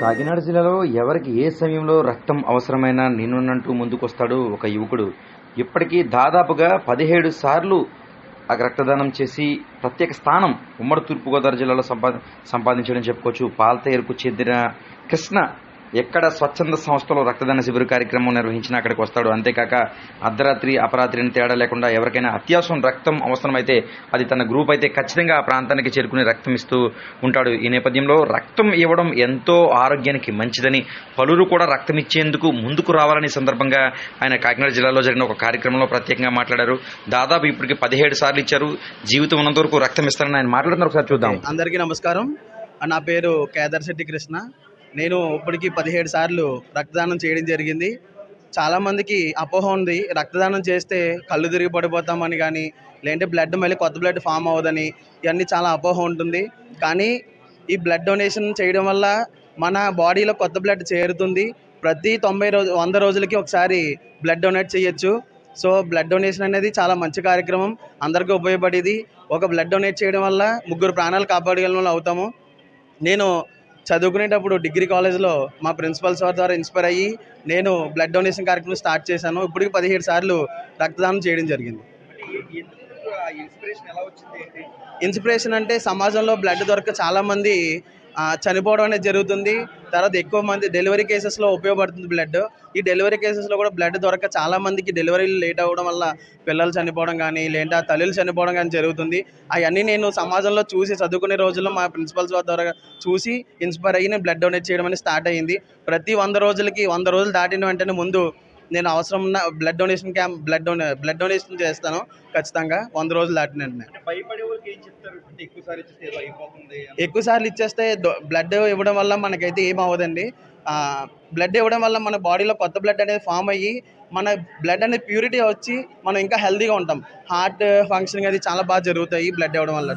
కాకినాడ జిల్లాలో ఎవరికి ఏ సమయంలో రక్తం అవసరమైనా నేనున్నంటూ ముందుకొస్తాడు ఒక యువకుడు. ఇప్పటికీ దాదాపుగా పదిహేడు సార్లు ఆ రక్తదానం చేసి ప్రత్యేక స్థానం ఉమ్మడి తూర్పుగోదావరి జిల్లాలో సంపా సంపాదించడం చెప్పుకోవచ్చు. పాలతేరుకు చెందిన కృష్ణ ఎక్కడ స్వచ్ఛంద సంస్థలో రక్తదాన శిబిర కార్యక్రమం నిర్వహించినా అక్కడికి వస్తాడు. అంతేకాక అర్ధరాత్రి అపరాత్రి అని తేడా లేకుండా ఎవరికైనా అత్యవసరం రక్తం అవసరమైతే అది తన గ్రూప్ అయితే ఖచ్చితంగా ఆ ప్రాంతానికి చేరుకుని రక్తం ఇస్తూ ఉంటాడు. ఈ నేపథ్యంలో రక్తం ఇవ్వడం ఎంతో ఆరోగ్యానికి మంచిదని పలువురు కూడా రక్తం ఇచ్చేందుకు ముందుకు రావాలని సందర్భంగా ఆయన కాకినాడ జిల్లాలో జరిగిన ఒక కార్యక్రమంలో ప్రత్యేకంగా మాట్లాడారు. దాదాపు ఇప్పటికి పదిహేడు సార్లు ఇచ్చారు. జీవితం ఉన్నంత వరకు రక్తం ఇస్తారని ఆయన మాట్లాడుతున్నారు. ఒకసారి చూద్దాం. అందరికీ నమస్కారం. నా పేరు కేదార్ శెట్టి కృష్ణ. నేను ఇప్పటికీ పదిహేడు సార్లు రక్తదానం చేయడం జరిగింది. చాలామందికి అపోహ ఉంది. రక్తదానం చేస్తే కళ్ళు తిరిగి పడిపోతామని కానీ లేదంటే బ్లడ్ మళ్ళీ కొత్త బ్లడ్ ఫామ్ అవ్వదని ఇవన్నీ చాలా అపోహ ఉంటుంది. కానీ ఈ బ్లడ్ డొనేషన్ చేయడం వల్ల మన బాడీలో కొత్త బ్లడ్ చేరుతుంది. ప్రతి తొంభై రోజు వంద రోజులకి ఒకసారి బ్లడ్ డొనేట్ చేయొచ్చు. సో బ్లడ్ డొనేషన్ అనేది చాలా మంచి కార్యక్రమం. అందరికీ ఉపయోగపడేది. ఒక బ్లడ్ డొనేట్ చేయడం వల్ల ముగ్గురు ప్రాణాలు కాపాడగలం అవుతాము. నేను చదువుకునేటప్పుడు డిగ్రీ కాలేజ్లో మా ప్రిన్సిపల్ సార్ ద్వారా ఇన్స్పైర్ అయ్యి నేను బ్లడ్ డొనేషన్ కార్యక్రమం స్టార్ట్ చేశాను. ఇప్పటికి పదిహేడు సార్లు రక్తదానం చేయడం జరిగింది. ఇన్స్పిరేషన్ అంటే సమాజంలో బ్లడ్ దొరక చాలామంది చనిపోవడం అనేది జరుగుతుంది. తర్వాత ఎక్కువ మంది డెలివరీ కేసెస్లో ఉపయోగపడుతుంది బ్లడ్ ఈ డెలివరీ కేసెస్లో కూడా బ్లడ్ దొరక చాలా మందికి డెలివరీలు లేట్ అవ్వడం వల్ల పిల్లలు చనిపోవడం కానీ లేదా తల్లులు చనిపోవడం కానీ జరుగుతుంది. అవన్నీ నేను సమాజంలో చూసి చదువుకునే రోజుల్లో మా ప్రిన్సిపల్స్ ద్వారా చూసి ఇన్స్పైర్ అయ్యి నేను బ్లడ్ డొనేట్ చేయడం అనేది స్టార్ట్ అయ్యింది. ప్రతి వంద రోజులకి వంద రోజులు దాటిన వెంటనే ముందు నేను అవసరం ఉన్న బ్లడ్ డొనేషన్ క్యాంప్ బ్లడ్ డొనే బ్లడ్ డొనేషన్ చేస్తాను ఖచ్చితంగా. వంద రోజులు దాటిన వెంటనే. భయపడే వాళ్ళకి ఏం చెప్తారు? అంటే ఎక్కువ సార్లు ఇచ్చేస్తే ఏదో అయిపోతుంది? ఎక్కువ సార్లు ఇచ్చేస్తే బ్లడ్ ఇవ్వడం వల్ల మనకైతే ఏం అవ్వదండి. బ్లడ్ ఇవ్వడం వల్ల మన బాడీలో కొత్త బ్లడ్ అనేది ఫామ్ అయ్యి మన బ్లడ్ అనేది ప్యూరిటీ వచ్చి మనం ఇంకా హెల్తీగా ఉంటాం. హార్ట్ ఫంక్షనింగ్ అది చాలా బాగా జరుగుతాయి బ్లడ్ ఇవ్వడం వల్ల